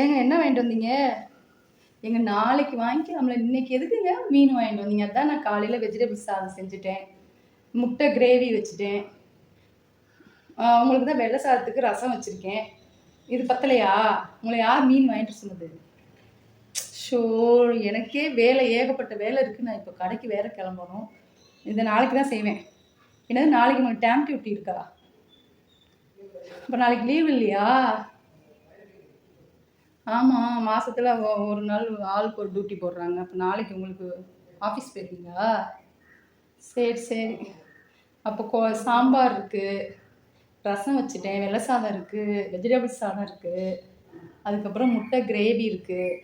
ஏங்க என்ன வாங்கிட்டு வந்தீங்க? எங்க நாளைக்கு வாங்கிக்கலாம்ல இன்னைக்கு எதுக்குங்க மீன் வாங்கிட்டு வந்தீங்க? அதான் நான் காலையில் வெஜிடபிள் சாதம் செஞ்சுட்டேன். முட்டை கிரேவி வச்சுட்டேன். உங்களுக்கு தான் வெள்ளை சாதத்துக்கு ரசம் வச்சுருக்கேன். இது பத்தலையா? உங்களை யார் மீன் வாங்கிட்டு சொன்னது? ஷோ எனக்கே வேலை ஏகப்பட்ட வேலை இருக்குது நான் இப்போ கடைக்கு வேற கிளம்பணும். இதை நாளைக்கு தான் செய்வேன். என்னது நாளைக்கு உங்களுக்கு டேம் டியூட்டி இருக்கா? இப்போ நாளைக்கு லீவ் இல்லையா? ஆமாம் மாசத்துல ஒ- ஒரு நாள் ஆளுக்கு ஒரு டியூட்டி போடுறாங்க. அப்போ நாளைக்கு உங்களுக்கு ஆஃபீஸ் போயிருக்கீங்களா? சரி சரி. அப்போ கோ சாம்பார் இருக்குது ரசம் வச்சுட்டேன். வெள்ளை சாதம் இருக்குது வெஜிடபிள் சாதம் இருக்குது அதுக்கப்புறம் முட்டை கிரேவி இருக்குது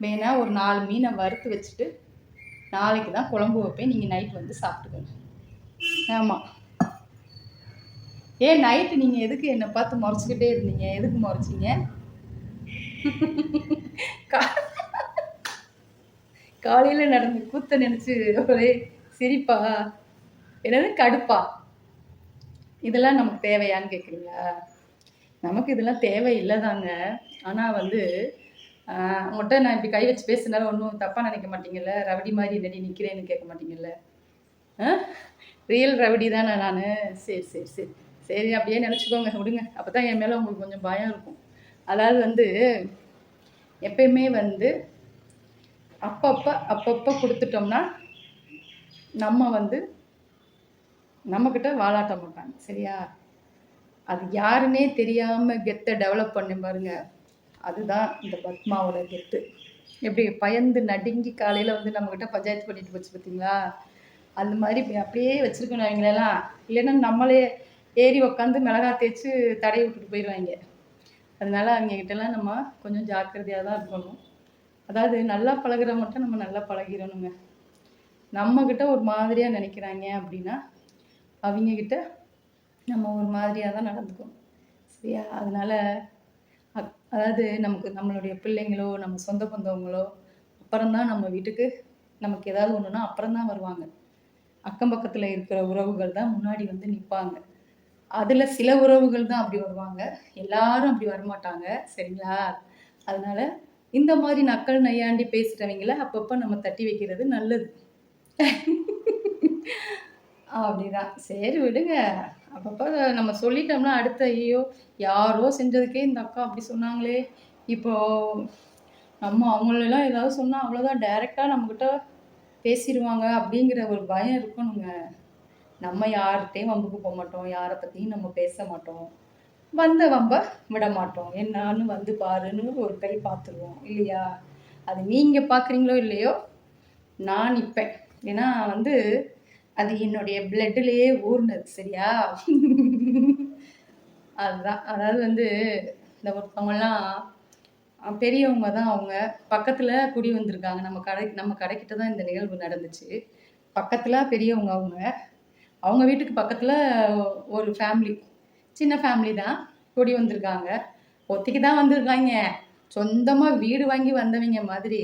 வேணா ஒரு நாலு மீனை வறுத்து வச்சுட்டு நாளைக்கு தான் குழம்பு வைப்பேன். நீங்கள் நைட் வந்து சாப்பிட்டுக்கோங்க. ஆமாம் ஏன் நைட்டு நீங்கள் எதுக்கு என்னை பார்த்து முறைச்சிக்கிட்டே இருந்தீங்க? எதுக்கு முறைச்சிங்க? காலையில் நடந்த கூத்த நினச்சி ஒரே சிரிப்பா என்னது கடுப்பா? இதெல்லாம் நமக்கு தேவையான்னு கேட்குறீங்களா நமக்கு இதெல்லாம் தேவை இல்லைதாங்க ஆனால் வந்து உங்கள்கிட்ட நான் இப்படி கை வச்சு பேசுனாலும் ஒன்றும் தப்பாக நினைக்க மாட்டீங்கல்ல? ரவடி மாதிரி என்னடி நிற்கிறேன்னு கேட்க மாட்டீங்கல்ல? ரியல் ரவடி தானே நான்? சரி சரி சரி. சரி அப்படியே நினச்சிக்கோங்க. விடுங்க. அப்போ தான் என் மேலே உங்களுக்கு கொஞ்சம் பயம் இருக்கும். அதாவது வந்து எப்பயுமே வந்து அப்பப்போ அப்பப்போ கொடுத்துட்டோம்னா நம்ம வந்து நம்மக்கிட்ட வாழாட்ட மாட்டாங்க. சரியா? அது யாருன்னே தெரியாமல் கெத்தை டெவலப் பண்ணி பாருங்க. அதுதான் இந்த பத்மாவோட கெத்து எப்படி பயந்து நடுங்கி காலையில் வந்து நம்மக்கிட்ட பஞ்சாயத்து பண்ணிட்டு போச்சு பார்த்தீங்களா? அந்த மாதிரி அப்படியே வச்சுருக்கணும் அவங்களெல்லாம். இல்லைன்னா நம்மளே ஏறி உக்காந்து மிளகா தேய்ச்சி தடவி விட்டுட்டு போயிடுவாங்க. அதனால அவங்க கிட்டலாம் நம்ம கொஞ்சம் ஜாக்கிரதையாக தான் இருக்கணும். அதாவது நல்லா பழகுற மட்டும் நம்ம நல்லா பழகிறணுங்க நம்மக்கிட்ட ஒரு மாதிரியாக நினைக்கிறாங்க அப்படின்னா அவங்கக்கிட்ட நம்ம ஒரு மாதிரியாக தான் நடந்துக்கணும். சரியா? அதனால் அதாவது நமக்கு நம்மளுடைய பிள்ளைங்களோ நம்ம சொந்த பந்தவங்களோ அப்புறம்தான் நம்ம வீட்டுக்கு நமக்கு ஏதாவது ஒன்றுனா அப்புறம்தான் வருவாங்க. அக்கம் பக்கத்தில் இருக்கிற உறவுகள் தான் முன்னாடி வந்து நிற்பாங்க அதில் சில உறவுகள் தான் அப்படி வருவாங்க. எல்லாரும் அப்படி வரமாட்டாங்க. சரிங்களா? அதனால் இந்த மாதிரி நக்கல் நையாண்டி பேசுகிறவங்கள அப்பப்போ நம்ம தட்டி வைக்கிறது நல்லது. அப்படிதான். சரி விடுங்க. அப்பப்போ நம்ம சொல்லிட்டோம்னா அடுத்த ஐயோ யாரோ செஞ்சதுக்கே இந்த அக்கா அப்படி சொன்னாங்களே. இப்போ நம்ம அவங்களெல்லாம் ஏதாவது சொன்னால் அவ்வளோதான் டைரெக்டாக நம்மக்கிட்ட பேசிடுவாங்க அப்படிங்கிற ஒரு பயம் இருக்கணுங்க. நம்ம யார்கிட்டையும் வம்புக்கு போக மாட்டோம் யாரை பற்றியும் நம்ம பேச மாட்டோம். வந்த வம்ப விட மாட்டோம். என்னான்னு வந்து பாருன்னு ஒரு கை பார்த்துருவோம் இல்லையா? அது நீங்கள் பார்க்குறீங்களோ இல்லையோ நான் நிற்பேன். ஏன்னா வந்து அது என்னுடைய பிளட்டுலேயே ஊர்னது சரியா? அதுதான். அதாவது வந்து இந்த ஒருத்தவங்கலாம் பெரியவங்க தான் அவங்க. பக்கத்தில் குடி வந்திருக்காங்க. நம்ம கடை நம்ம கடைக்கிட்ட தான் இந்த நிகழ்வு நடந்துச்சு. பக்கத்தில் பெரியவங்க அவங்க. அவங்க வீட்டுக்கு பக்கத்தில் ஒரு ஃபேமிலி சின்ன ஃபேமிலி தான். கூடி வந்திருக்காங்க. ஒத்திக்கு தான் வந்திருக்காங்க. சொந்தமாக வீடு வாங்கி வந்தவங்க மாதிரி.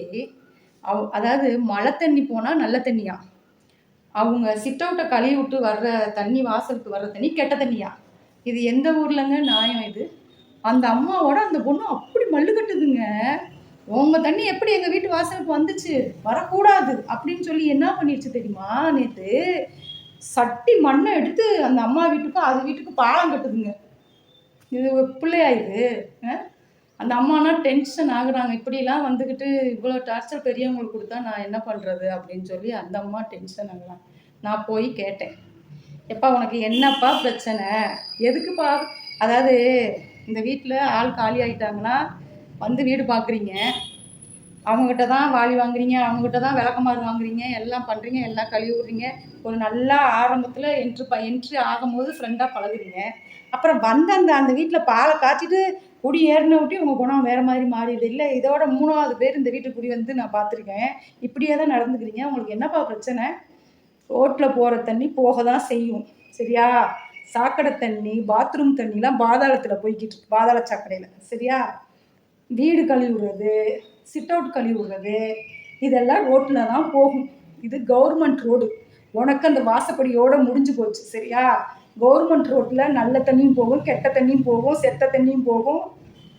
அவ் அதாவது மழை தண்ணி போனால் நல்ல தண்ணியா? அவங்க சிட் அவுட்டை கழுவி விட்டு வர்ற தண்ணி வாசலுக்கு வர்ற தண்ணி கெட்ட தண்ணியா? இது எந்த ஊர்லங்க நியாயம் இது? அந்த அம்மாவோட அந்த பொண்ணு அப்படி மல்லு கட்டுதுங்க. உங்கள் தண்ணி எப்படி எங்கள் வீட்டு வாசலுக்கு வந்துச்சு? வரக்கூடாது அப்படின்னு சொல்லி என்ன பண்ணிடுச்சு தெரியுமா நேற்று சட்டி மண்ணை எடுத்து அந்த அம்மா வீட்டுக்கும் அது வீட்டுக்கு பாலம் கட்டுதுங்க. இது பிள்ளையா இது? அந்த அம்மானா டென்ஷன் ஆகுறாங்க. இப்படிலாம் வந்துக்கிட்டு இவ்வளோ டார்ச்சர் பெரியவங்களுக்கு கொடுத்தா நான் என்ன பண்ணுறது அப்படின்னு சொல்லி அந்த அம்மா டென்ஷன் ஆகுறாங்க. நான் போய் கேட்டேன். எப்பா உனக்கு என்னப்பா பிரச்சனை? எதுக்குப்பா? அதாவது இந்த வீட்டில் ஆள் காலி ஆகிட்டாங்கன்னா வந்து வீடு பார்க்குறீங்க அவங்ககிட்ட தான் வாளி வாங்குறீங்க அவங்ககிட்ட தான் விளக்கமாறு வாங்குறீங்க எல்லாம் பண்ணுறீங்க எல்லாம் கழுவி விட்றீங்க. ஒரு நல்லா ஆரம்பத்தில் என்ட்ரு ப என்ட்ரி ஆகும்போது ஃப்ரெண்டாக பழகுறீங்க. அப்புறம் வந்த அந்த அந்த வீட்டில் பாலை காய்ச்சிட்டு குடி ஏறின விட்டு உங்கள் குணம் வேறு மாதிரி மாறிடுது. இல்லை இதோட மூணாவது பேர் இந்த வீட்டுக்கு குடி வந்து நான் பார்த்துருக்கேன். இப்படியே தான் நடந்துக்கிறீங்க. உங்களுக்கு என்னப்பா பிரச்சனை? ரோட்டில் போகிற தண்ணி போக தான் செய்யும். சரியா? சாக்கடை தண்ணி பாத்ரூம் தண்ணிலாம் பாதாளத்தில் போய்கிட்டு இருக்கு. பாதாள சாக்கடையில். சரியா? வீடு கழுவி விடுறது சிட் அவுட் கழிவுறது விடுறது இதெல்லாம் ரோட்டில் தான் போகும். இது கவர்மெண்ட் ரோடு உனக்கு அந்த வாசப்படியோட முடிஞ்சு போச்சு சரியா? கவர்மெண்ட் ரோட்டில் நல்ல தண்ணியும் போகும் கெட்ட தண்ணியும் போகும் செத்த தண்ணியும் போகும்.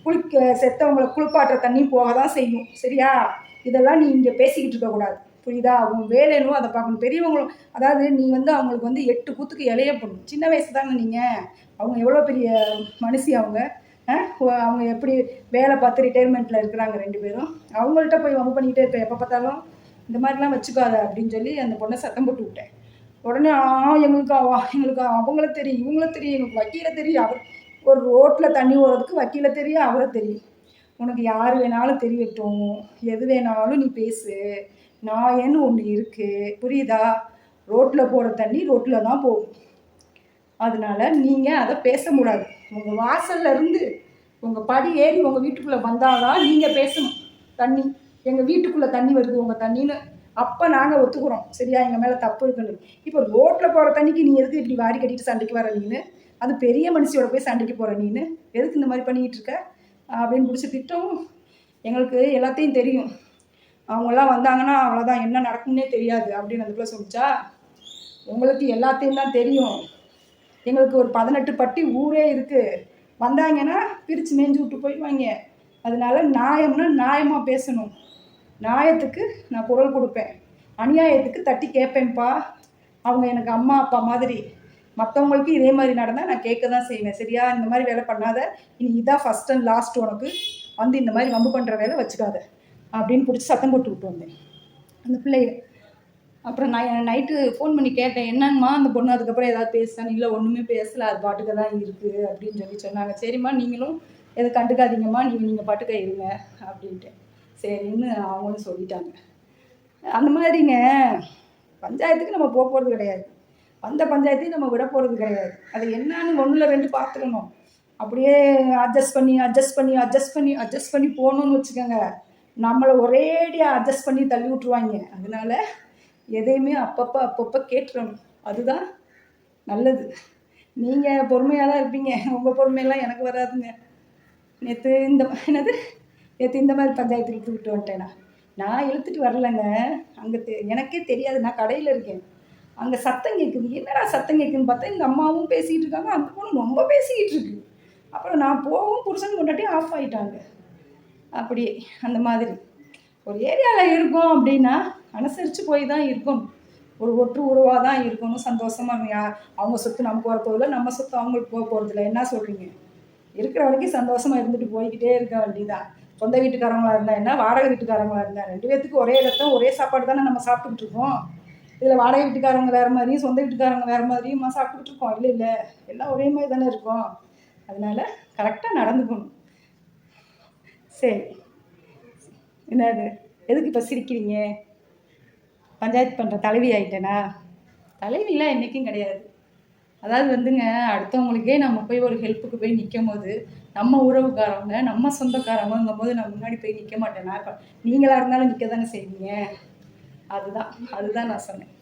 குளிக்க செத்தவங்களை குளிப்பாட்டுற தண்ணியும் போக தான் செய்யும் சரியா? இதெல்லாம் நீ இங்கே பேசிக்கிட்டு இருக்கக்கூடாது புரியுதா? அவங்க வேலைனும் அதை பார்க்கணும். பெரியவங்களும் அதாவது நீ வந்து அவங்களுக்கு வந்து எட்டு கூத்துக்கு இலைய போடணும். சின்ன வயசு தானே நீங்கள் அவங்க எவ்வளோ பெரிய மனுஷி அவங்க? அவங்க எப்படி வேலை பார்த்து ரிட்டையர்மெண்ட்டில் இருக்கிறாங்க ரெண்டு பேரும். அவங்கள்ட்ட போய் வம்பு பண்ணிக்கிட்டே இருப்பேன். எப்போ பார்த்தாலும் இந்த மாதிரிலாம் வச்சுக்காத அப்படின்னு சொல்லி அந்த பொண்ணை சத்தம் போட்டு விட்டேன். உடனே ஆ எங்களுக்கு எங்களுக்கு அவங்கள தெரியும் இவங்கள தெரியும் எங்களுக்கு வக்கீல தெரியும். அவர் ஒரு ரோட்டில் தண்ணி ஓடுறதுக்கு வக்கீல தெரியும் அவரை தெரியும். உனக்கு யார் வேணாலும் தெரியட்டும் எது வேணாலும் நீ பேசு. நான் ஏன்னு ஒன்று இருக்குது புரியுதா? ரோட்டில் போகிற தண்ணி ரோட்டில் தான் போகும். அதனால நீங்கள் அதை பேச முடியாது உங்கள் வாசல்ல இருந்து உங்கள் படி ஏறி உங்கள் வீட்டுக்குள்ளே வந்தாதான் நீங்கள் பேசணும் தண்ணி. எங்கள் வீட்டுக்குள்ளே தண்ணி வருது உங்கள் தண்ணின்னு அப்போ நாங்கள் ஒத்துக்கிறோம். சரியா? எங்கள் மேலே தப்பு இருக்குன்னு இப்போ ரோட்டில் போகிற தண்ணிக்கு நீ எதுக்கு இப்படி வாரி கட்டிட்டு சண்டைக்கு வர நீனு? அது பெரிய மனுஷியோட போய் சண்டைக்கு போகிற நீனு? எதுக்கு இந்த மாதிரி பண்ணிக்கிட்டு இருக்க? அப்படின்னு பிடிச்ச திட்டம் எங்களுக்கு எல்லாத்தையும் தெரியும். அவங்களாம் வந்தாங்கன்னா அவ்வளோதான் என்ன நடக்கும்னே தெரியாது அப்படின்னு அதுக்குள்ளே சொல்லிச்சா உங்களுக்கு எல்லாத்தையும் தான் தெரியும். எங்களுக்கு ஒரு பதினெட்டு பட்டி ஊரே இருக்குது வந்தாங்கன்னா பிரித்து மேய்ஞ்சு விட்டு போயிடுவாங்க. அதனால நியாயம்னா நியாயமாக பேசணும். நியாயத்துக்கு நான் குரல் கொடுப்பேன். அநியாயத்துக்கு தட்டி கேட்பேன்ப்பா. அவங்க எனக்கு அம்மா அப்பா மாதிரி. மற்றவங்களுக்கு இதே மாதிரி நடந்தால் நான் கேட்க தான் செய்வேன். சரியா? இந்த மாதிரி வேலை பண்ணாத. இனி இதான் ஃபஸ்ட் அண்ட் லாஸ்ட் உனக்கு. வந்து இந்த மாதிரி வம்பு பண்ணுற வேலை வச்சுக்காத. அப்படின்னு பிடிச்சி சத்தம் போட்டு விட்டு வந்தேன். அந்த பிள்ளைய அப்புறம் நான் நைட்டு ஃபோன் பண்ணி கேட்டேன் என்னங்கம்மா அந்த பொண்ணு? அதுக்கப்புறம் ஏதாவது பேசுதான்னு இல்லை ஒன்றுமே பேசலை அது பாட்டுக்கு தான் இருக்குது அப்படின்னு சொல்லி சொன்னாங்க. சரிம்மா நீங்களும் எதை கண்டுக்காதீங்கம்மா நீங்கள் நீங்கள் பாட்டுக்க இருங்க அப்படின்ட்டு. சரின்னு அவங்களும் சொல்லிட்டாங்க. அந்த மாதிரிங்க பஞ்சாயத்துக்கு நம்ம போக போகிறது கிடையாது. வந்த பஞ்சாயத்தையும் நம்ம விட போகிறது கிடையாது. அது என்னன்னு ஒன்றில் ரெண்டு பார்த்துக்கணும் அப்படியே அட்ஜஸ்ட் பண்ணி அட்ஜஸ்ட் பண்ணி அட்ஜஸ்ட் பண்ணி அட்ஜஸ்ட் பண்ணி போகணுன்னு வச்சுக்கோங்க. நம்மளை ஒரேடியாக அட்ஜஸ்ட் பண்ணி தள்ளி விட்ருவாங்க அதனால எதையுமே அப்பப்போ அப்பப்போ கேட்டுறணும். அதுதான் நல்லது. நீங்கள் பொறுமையாக தான் இருப்பீங்க. உங்கள் பொறுமையெல்லாம் எனக்கு வராதுங்க. நேற்று இந்த என்னது? நேற்று இந்த மாதிரி பஞ்சாயத்து இழுத்து விட்டு வந்துட்டேனா. நான் இழுத்துட்டு வரலைங்க. அங்கே தெ எனக்கே தெரியாது. நான் கடையில் இருக்கேன். அங்கே சத்தம் கேட்குது என்னடா சத்தம் கேட்குதுன்னு பார்த்தா இந்த அம்மாவும் பேசிக்கிட்டு இருக்காங்க. அந்த பொண்ணு ரொம்ப பேசிக்கிட்டு இருக்கு. அப்புறம் நான் போகவும் புருஷன் கொண்டாட்டி ஆஃப் ஆகிட்டாங்க அப்படி அந்த மாதிரி. ஒரு ஏரியாவில் இருக்கோம் அப்படின்னா அனுசரித்து போய் தான் இருக்கணும். ஒரு ஒற்று உருவாக தான் இருக்கணும் சந்தோஷமாக யா அவங்க சொத்து நமக்கு வரப்போதில்ல நம்ம சொத்து அவங்களுக்கு போக போகிறதில்ல என்ன சொல்கிறீங்க இருக்கிற வரைக்கும் சந்தோஷமாக இருந்துட்டு போய்கிட்டே இருக்க வேண்டியதான் சொந்த வீட்டுக்காரங்களா இருந்தால் என்ன? வாடகை வீட்டுக்காரங்களா இருந்தால் ரெண்டு பேத்துக்கு ஒரே ரத்தம் ஒரே சாப்பாடு தானே நம்ம சாப்பிட்டுக்கிட்டு இருக்கோம். இதில் வாடகை வீட்டுக்காரங்க வேறு மாதிரியும் சொந்த வீட்டுக்காரங்க வேறு மாதிரியும் சாப்பிட்டுக்கிட்டு இருக்கோம். இல்லை இல்லை. எல்லாம் ஒரே மாதிரி தானே இருக்கும். அதனால் கரெக்டாக நடந்துக்கணும். சரி. என்னது? எதுக்கு இப்போ சிரிக்கிறீங்க? பஞ்சாயத்து பண்ணுற தலைவி ஆகிட்டேனா தலைவிலாம் என்றைக்கும் கிடையாது. அதாவது வந்துங்க அடுத்தவங்களுக்கே நம்ம போய் ஒரு ஹெல்ப்புக்கு போய் நிற்கும் போது நம்ம உறவுக்காரவங்க நம்ம சொந்தக்காரவங்கும் போது நான் முன்னாடி போய் நிற்க மாட்டேனா? இப்போ நீங்களாக இருந்தாலும் நிற்க தானே செய்வீங்க? அதுதான் அதுதான் நான் சொன்னேன்.